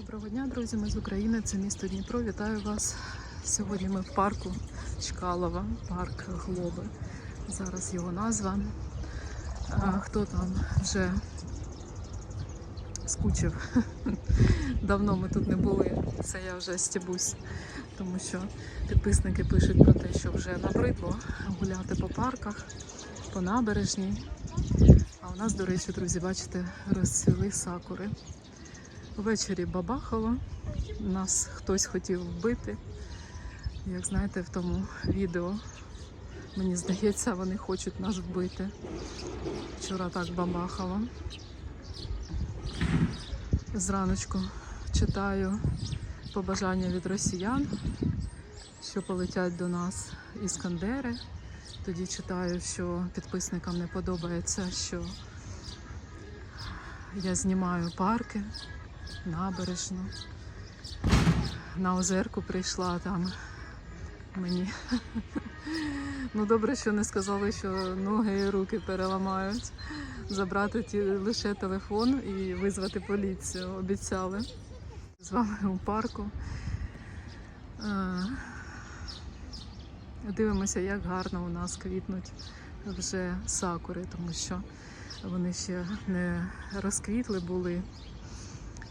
Доброго дня, друзі. Ми з України. Це місто Дніпро. Вітаю вас. Сьогодні ми в парку Чкалова, парк Глоби. Зараз його назва. А, хто там вже скучив? Давно ми тут не були. Це я вже стібусь, тому що підписники пишуть про те, що вже набридло гуляти по парках, по набережній. А у нас, до речі, друзі, бачите, розцвіли сакури. Ввечері бабахало, нас хтось хотів вбити. Як знаєте, в тому відео, мені здається, вони хочуть нас вбити. Вчора так бабахало. Зраночку читаю побажання від росіян, що полетять до нас іскандери. Тоді читаю, що підписникам не подобається, що я знімаю парки набережну. На озерку прийшла там мені. Ну добре, що не сказали, що ноги і руки переламають. Забрати ті, лише телефон і визвати поліцію. Обіцяли. З вами у парку. Е, Дивимося, як гарно у нас квітнуть вже сакури, тому що вони ще не розквітли були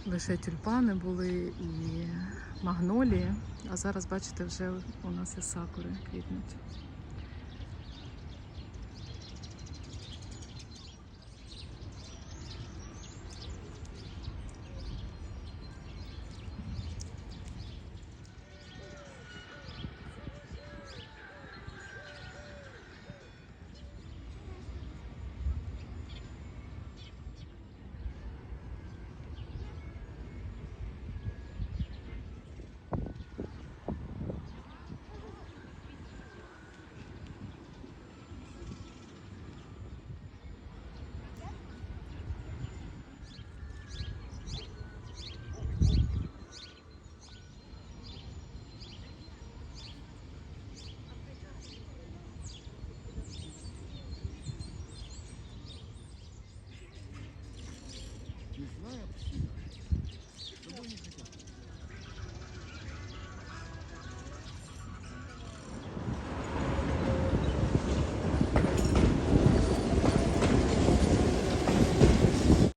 лише тюльпани були і магнолії. А зараз, бачите, вже у нас і сакури квітнуть.